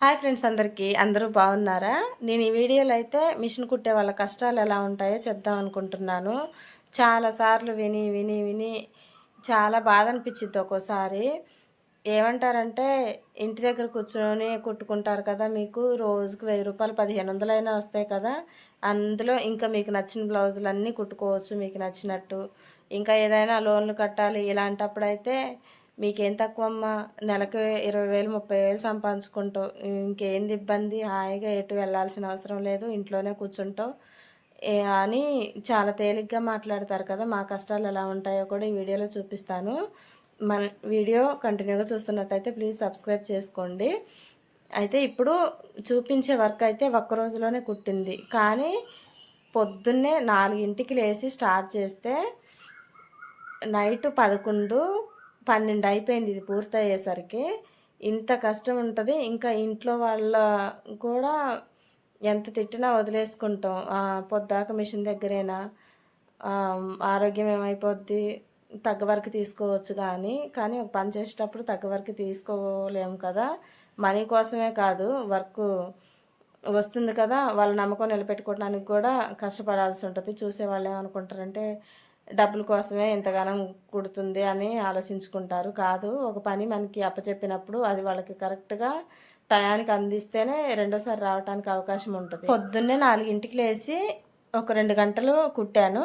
Hi friends అందరికీ. అందరూ బాగున్నారా? నేను ఈ వీడియోలో అయితే మిషన్ కుట్టే వాళ్ళ కష్టాలు ఎలా ఉంటాయో చెప్దాం అనుకుంటున్నాను. చాలాసార్లు విని విని విని చాలా బాధ అనిపించింది ఒక్కోసారి. ఏమంటారంటే ఇంటి దగ్గర కూర్చొని కుట్టుకుంటారు కదా మీకు రోజుకు వెయ్యి రూపాయలు పదిహేను వందలైనా వస్తాయి కదా. అందులో ఇంకా మీకు నచ్చిన బ్లౌజులు అన్నీ కుట్టుకోవచ్చు మీకు నచ్చినట్టు. ఇంకా ఏదైనా లోన్లు కట్టాలి ఇలాంటప్పుడైతే మీకేం తక్కువ అమ్మా నెలకు ఇరవై వేలు ముప్పై వేలు సంపాదించుకుంటావు. ఇంకేంది ఇబ్బంది? హాయిగా ఎటు వెళ్ళాల్సిన అవసరం లేదు. ఇంట్లోనే కూర్చుంటావు. అని చాలా తేలిగ్గా మాట్లాడతారు కదా. మా కష్టాలు ఎలా ఉంటాయో కూడా ఈ వీడియోలో చూపిస్తాను. మన వీడియో కంటిన్యూగా చూస్తున్నట్టయితే ప్లీజ్ సబ్స్క్రైబ్ చేసుకోండి. అయితే ఇప్పుడు చూపించే వర్క్ అయితే ఒక్క రోజులోనే కుట్టింది. కానీ పొద్దున్నే నాలుగింటికి లేచి స్టార్ట్ చేస్తే నైట్ పదకొండు పన్నెండు అయిపోయింది ఇది పూర్తయ్యేసరికి. ఇంత కష్టం ఉంటుంది. ఇంకా ఇంట్లో వాళ్ళ కూడా ఎంత తిట్టినా వదిలేసుకుంటాం. పొద్దాక మిషన్ దగ్గరేనా? ఆరోగ్యం ఏమైపోద్ది? తగ్గ వరకు తీసుకోవచ్చు కానీ కానీ ఒక పని చేసేటప్పుడు తగ్గ వరకు తీసుకోలేము కదా. మనీ కోసమే కాదు. వర్క్ వస్తుంది కదా. వాళ్ళ నమ్మకం నిలబెట్టుకోవడానికి కూడా కష్టపడాల్సి ఉంటుంది. చూసే వాళ్ళు ఏమనుకుంటారంటే డబ్బుల కోసమే ఎంతగానో కుడుతుంది అని ఆలోచించుకుంటారు. కాదు ఒక పని మనకి అప్పచెప్పినప్పుడు అది వాళ్ళకి కరెక్ట్గా టయానికి అందిస్తేనే రెండోసారి రావడానికి అవకాశం ఉంటుంది. పొద్దున్నే నాలుగింటికి లేచి ఒక రెండు గంటలు కుట్టాను.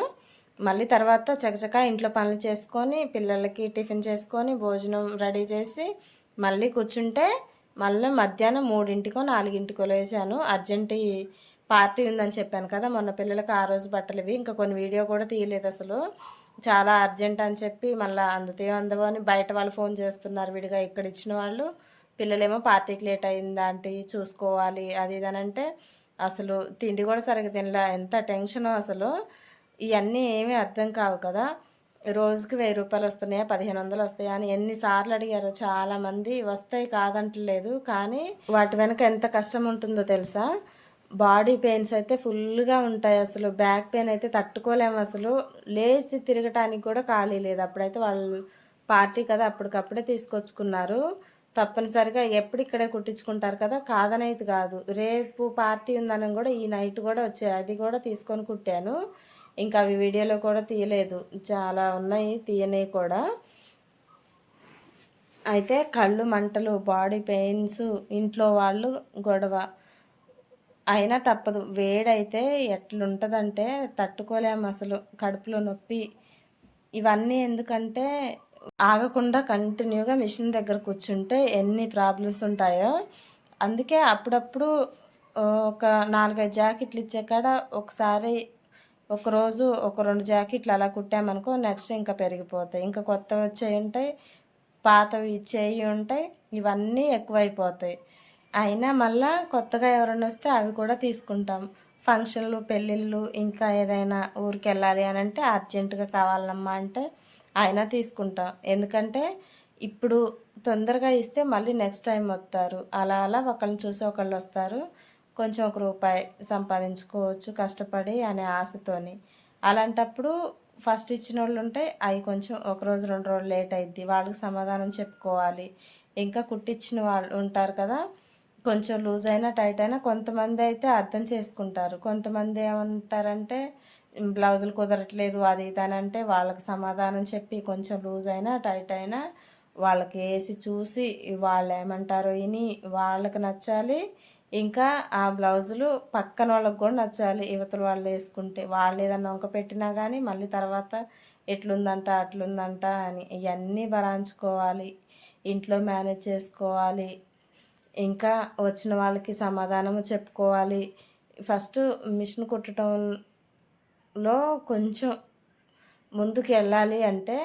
మళ్ళీ తర్వాత చకచకా ఇంట్లో పనులు చేసుకొని పిల్లలకి టిఫిన్ చేసుకొని భోజనం రెడీ చేసి మళ్ళీ కూర్చుంటే మళ్ళీ మధ్యాహ్నం మూడింటికో నాలుగింటికో లేచాను. అర్జెంట్ పార్టీ ఉందని చెప్పాను కదా మొన్న పిల్లలకి ఆ రోజు బట్టలు ఇవి ఇంకా కొన్ని వీడియో కూడా తీయలేదు అసలు. చాలా అర్జెంట్ అని చెప్పి మళ్ళీ అందుతే అందవో అని బయట వాళ్ళు ఫోన్ చేస్తున్నారు విడిగా ఇక్కడ ఇచ్చిన వాళ్ళు. పిల్లలేమో పార్టీకి లేట్ అయిందంటే చూసుకోవాలి అది ఇది అంటే అసలు తిండి కూడా సరిగ్గా తినలే. ఎంత టెన్షన్ అసలు. ఇవన్నీ ఏమీ అర్థం కావు కదా. రోజుకి వెయ్యి రూపాయలు వస్తున్నాయా పదిహేను వందలు వస్తాయా అని ఎన్నిసార్లు అడిగారు. చాలామంది వస్తాయి కాదంటలేదు కానీ వాటి వెనక ఎంత కష్టం ఉంటుందో తెలుసా? బాడీ పెయిన్స్ అయితే ఫుల్గా ఉంటాయి అసలు. బ్యాక్ పెయిన్ అయితే తట్టుకోలేము అసలు. లేచి తిరగటానికి కూడా ఖాళీ లేదు. అప్పుడైతే వాళ్ళు పార్టీ కదా అప్పటికప్పుడే తీసుకొచ్చుకున్నారు. తప్పనిసరిగా ఎప్పుడు ఇక్కడే కుట్టించుకుంటారు కదా కాదనైతే కాదు. రేపు పార్టీ ఉందని కూడా ఈ నైట్ కూడా వచ్చాయి. అది కూడా తీసుకొని కుట్టాను. ఇంకా అవి వీడియోలో కూడా తీయలేదు. చాలా ఉన్నాయి తీయనివి కూడా. అయితే కళ్ళు మంటలు బాడీ పెయిన్స్ ఇంట్లో వాళ్ళు గొడవ. అయినా తప్పదు. వేడైతే ఎట్లుంటుందంటే తట్టుకోలేము అసలు. కడుపులో నొప్పి. ఇవన్నీ ఎందుకంటే ఆగకుండా కంటిన్యూగా మిషన్ దగ్గర కూర్చుంటే ఎన్ని ప్రాబ్లమ్స్ ఉంటాయో. అందుకే అప్పుడప్పుడు ఒక నాలుగైదు జాకెట్లు ఇచ్చే కాడ ఒకసారి ఒకరోజు ఒక రెండు జాకెట్లు అలా కుట్టామనుకో నెక్స్ట్ ఇంకా పెరిగిపోతాయి. ఇంకా కొత్తవి వచ్చేవి ఉంటాయి పాతవి ఇచ్చేవి ఉంటాయి ఇవన్నీ ఎక్కువైపోతాయి. అయినా మళ్ళా కొత్తగా ఎవరైనా వస్తే అవి కూడా తీసుకుంటాం. ఫంక్షన్లు పెళ్ళిళ్ళు ఇంకా ఏదైనా ఊరికి వెళ్ళాలి అని అంటే అర్జెంటుగా కావాలమ్మా అంటే అయినా తీసుకుంటాం. ఎందుకంటే ఇప్పుడు తొందరగా ఇస్తే మళ్ళీ నెక్స్ట్ టైం వస్తారు. అలా అలా ఒకళ్ళని చూసి ఒకళ్ళు వస్తారు. కొంచెం ఒక రూపాయి సంపాదించుకోవచ్చు కష్టపడి అనే ఆశతోని. అలాంటప్పుడు ఫస్ట్ ఇచ్చిన వాళ్ళు ఉంటే అవి కొంచెం ఒక రోజు రెండు రోజులు లేట్ అయింది వాళ్ళకి సమాధానం చెప్పుకోవాలి. ఇంకా కుట్టించిన వాళ్ళు ఉంటారు కదా కొంచెం లూజ్ అయినా టైట్ అయినా కొంతమంది అయితే అర్థం చేసుకుంటారు. కొంతమంది ఏమంటారంటే బ్లౌజులు కుదరట్లేదు అది ఇది అని అంటే వాళ్ళకి సమాధానం చెప్పి కొంచెం లూజ్ అయినా టైట్ అయినా వాళ్ళకి వేసి చూసి వాళ్ళు ఏమంటారో విని వాళ్ళకి నచ్చాలి. ఇంకా ఆ బ్లౌజులు పక్కన వాళ్ళకి కూడా నచ్చాలి. యువతలు వాళ్ళు వేసుకుంటే వాళ్ళు ఏదన్నా వంక పెట్టినా కానీ మళ్ళీ తర్వాత ఎట్లుందంట అట్లుందంట అని ఇవన్నీ భరాంచుకోవాలి ఇంట్లో మేనేజ్ చేసుకోవాలి. ఇంకా వచ్చిన వాళ్ళకి సమాధానము చెప్పుకోవాలి. ఫస్ట్ మిషన్ కుట్టడంలో కొంచెం ముందుకు వెళ్ళాలి అంటే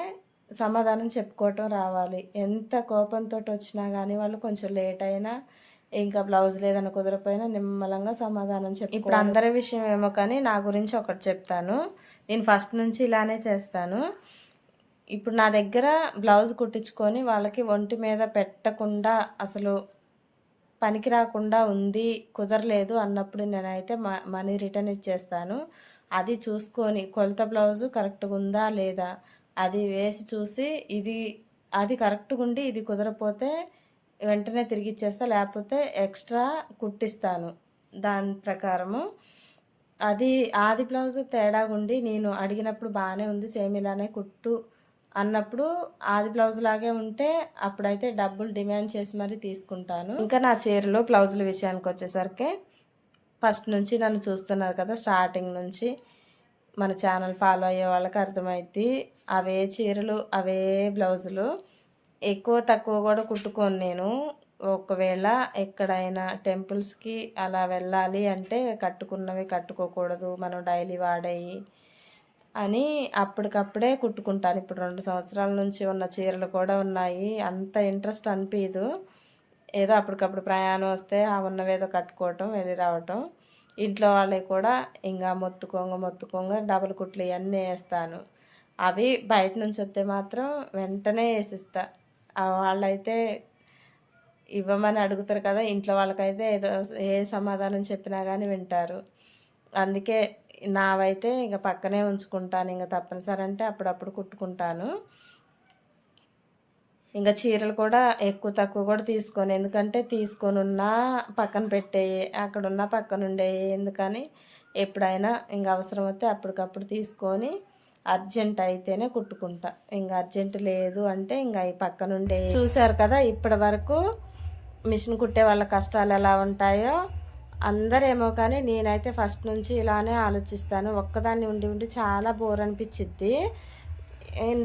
సమాధానం చెప్పుకోవటం రావాలి. ఎంత కోపంతో వచ్చినా కానీ వాళ్ళు కొంచెం లేట్ అయినా ఇంకా బ్లౌజ్ లేదని కుదరపోయినా నిమ్మలంగా సమాధానం చెప్పి ఇప్పుడు అందరి విషయం ఏమో కానీ నా గురించి ఒకటి చెప్తాను. నేను ఫస్ట్ నుంచి ఇలానే చేస్తాను. ఇప్పుడు నా దగ్గర బ్లౌజ్ కుట్టించుకొని వాళ్ళకి ఒంటి మీద పెట్టకుండా అసలు పనికి రాకుండా ఉంది కుదరలేదు అన్నప్పుడు నేనైతే మనీ రిటర్న్ ఇచ్చేస్తాను. అది చూసుకొని కొలత బ్లౌజు కరెక్ట్గా ఉందా లేదా అది వేసి చూసి ఇది అది కరెక్ట్గా ఉండి ఇది కుదరపోతే వెంటనే తిరిగి ఇచ్చేస్తా లేకపోతే ఎక్స్ట్రా కుట్టిస్తాను దాని ప్రకారము. అది ఆది బ్లౌజ్ తేడాగా ఉండి నేను అడిగినప్పుడు బాగానే ఉంది సేమ్ ఇలానే కుట్టు అన్నప్పుడు ఆది బ్లౌజ్ లాగే ఉంటే అప్పుడైతే డబ్బులు డిమాండ్ చేసి మరీ తీసుకుంటాను. ఇంకా నా చీరలు బ్లౌజుల విషయానికి వచ్చేసరికి ఫస్ట్ నుంచి నన్ను చూస్తున్నారు కదా స్టార్టింగ్ నుంచి మన ఛానల్ ఫాలో అయ్యే వాళ్ళకి అర్థమైద్ది అవే చీరలు అవే బ్లౌజులు ఎక్కువ తక్కువ కూడా కుట్టుకోను నేను. ఒకవేళ ఎక్కడైనా టెంపుల్స్కి అలా వెళ్ళాలి అంటే కట్టుకున్నవి కట్టుకోకూడదు మనం డైలీ వాడేవి అని అప్పటికప్పుడే కుట్టుకుంటాను. ఇప్పుడు రెండు సంవత్సరాల నుంచి ఉన్న చీరలు కూడా ఉన్నాయి. అంత ఇంట్రెస్ట్ అనిపించదు ఏదో అప్పటికప్పుడు ప్రయాణం వస్తే ఆ ఉన్నవేదో కట్టుకోవటం వెళ్ళి రావటం. ఇంట్లో వాళ్ళకి కూడా ఇంకా మొత్తుకోంగ మొత్తుకోంగ డబుల్ కుట్లు ఇవన్నీ వేస్తాను. అవి బయట నుంచి వస్తే మాత్రం వెంటనే వేసిస్తా. వాళ్ళైతే ఇవ్వమని అడుగుతారు కదా ఇంట్లో వాళ్ళకైతే ఏదో ఏ సమాధానం చెప్పినా కానీ వింటారు. అందుకే నావైతే ఇంకా పక్కనే ఉంచుకుంటాను. ఇంకా తప్పనిసరి అంటే అప్పుడప్పుడు కుట్టుకుంటాను. ఇంకా చీరలు కూడా ఎక్కువ తక్కువ కూడా తీసుకొని. ఎందుకంటే తీసుకొని ఉన్నా పక్కన పెట్టేయి అక్కడ ఉన్న పక్కన ఉండేవి ఎందుకని? ఎప్పుడైనా ఇంకా అవసరం వస్తే అప్పటికప్పుడు తీసుకొని అర్జెంట్ అయితేనే కుట్టుకుంటా. ఇంకా అర్జెంట్ లేదు అంటే ఇంకా ఈ పక్కనుండే చూశారు చూసారు కదా ఇప్పటి వరకు మిషన్ కుట్టే వాళ్ళ కష్టాలు ఎలా ఉంటాయో అందరేమో కానీ నేనైతే ఫస్ట్ నుంచి ఇలానే ఆలోచిస్తాను. ఒక్కదాన్ని ఉండి ఉండి చాలా బోర్ అనిపించిద్ది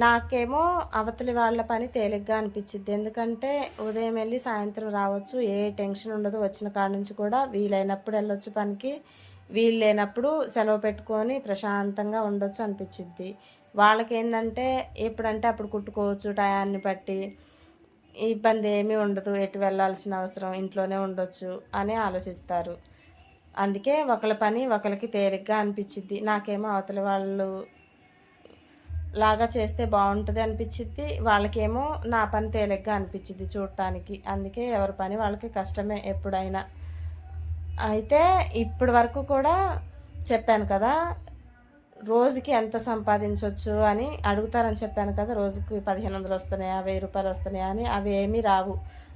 నాకేమో అవతలి వాళ్ళ పని తేలిగ్గా అనిపించింది ఎందుకంటే ఉదయం వెళ్ళి సాయంత్రం రావచ్చు. ఏ టెన్షన్ ఉండదు. వచ్చిన కాడ నుంచి కూడా వీలైనప్పుడు వెళ్ళొచ్చు పనికి. వీలు లేనప్పుడు సెలవు పెట్టుకొని ప్రశాంతంగా ఉండొచ్చు అనిపించిద్ది వాళ్ళకి ఏంటంటే ఎప్పుడంటే అప్పుడు కుట్టుకోవచ్చు టయాన్ని బట్టి. ఇబ్బంది ఏమీ ఉండదు. ఎటు వెళ్ళాల్సిన అవసరం ఇంట్లోనే ఉండొచ్చు అని ఆలోచిస్తారు. అందుకే ఒకళ్ళ పని ఒకరికి తేలిగ్గా అనిపించిద్ది నాకేమో అవతల వాళ్ళు లాగా చేస్తే బాగుంటుంది అనిపించిద్ది వాళ్ళకేమో నా పని తేలిగ్గా అనిపించింది చూడటానికి అందుకే ఎవరి పని వాళ్ళకి కష్టమే ఎప్పుడైనా. అయితే ఇప్పటి వరకు కూడా చెప్పాను కదా రోజుకి ఎంత సంపాదించవచ్చు అని అడుగుతారని చెప్పాను కదా రోజుకి పదిహేను వందలు వస్తున్నాయా వెయ్యి రూపాయలు వస్తున్నాయా అని. అవి ఏమీ రావు.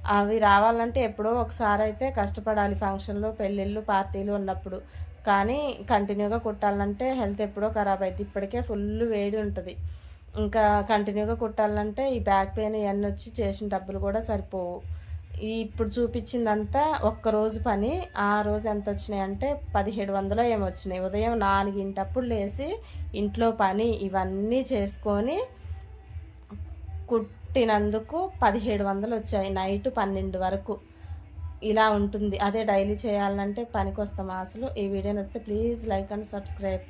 అవి రావాలంటే ఎప్పుడో ఒకసారి అయితే కష్టపడాలి ఫంక్షన్లు పెళ్ళిళ్ళు పార్టీలు ఉన్నప్పుడు. కానీ కంటిన్యూగా కుట్టాలంటే హెల్త్ ఎప్పుడో ఖరాబ్ అవుతుంది ఇప్పటికే ఫుల్ వేడి ఉంటుంది. ఇంకా కంటిన్యూగా కుట్టాలంటే ఈ బ్యాక్ పెయిన్ ఇవన్నీ వచ్చి చేసిన డబ్బులు కూడా సరిపోవు. ఇప్పుడు చూపించిందంతా ఒక్కరోజు పని. ఆ రోజు ఎంత వచ్చినాయి అంటే పదిహేడు వందలు ఏమి వచ్చినాయి. ఉదయం నాలుగింటప్పుడు లేచి ఇంట్లో పని ఇవన్నీ చేసుకొని కుట్టినందుకు పదిహేడు వందలు వచ్చాయి. నైట్ పన్నెండు వరకు ఇలా ఉంటుంది. అదే డైలీ చేయాలంటే పనికి వస్తాం అసలు. ఈ వీడియో వస్తే ప్లీజ్ లైక్ అండ్ సబ్స్క్రైబ్.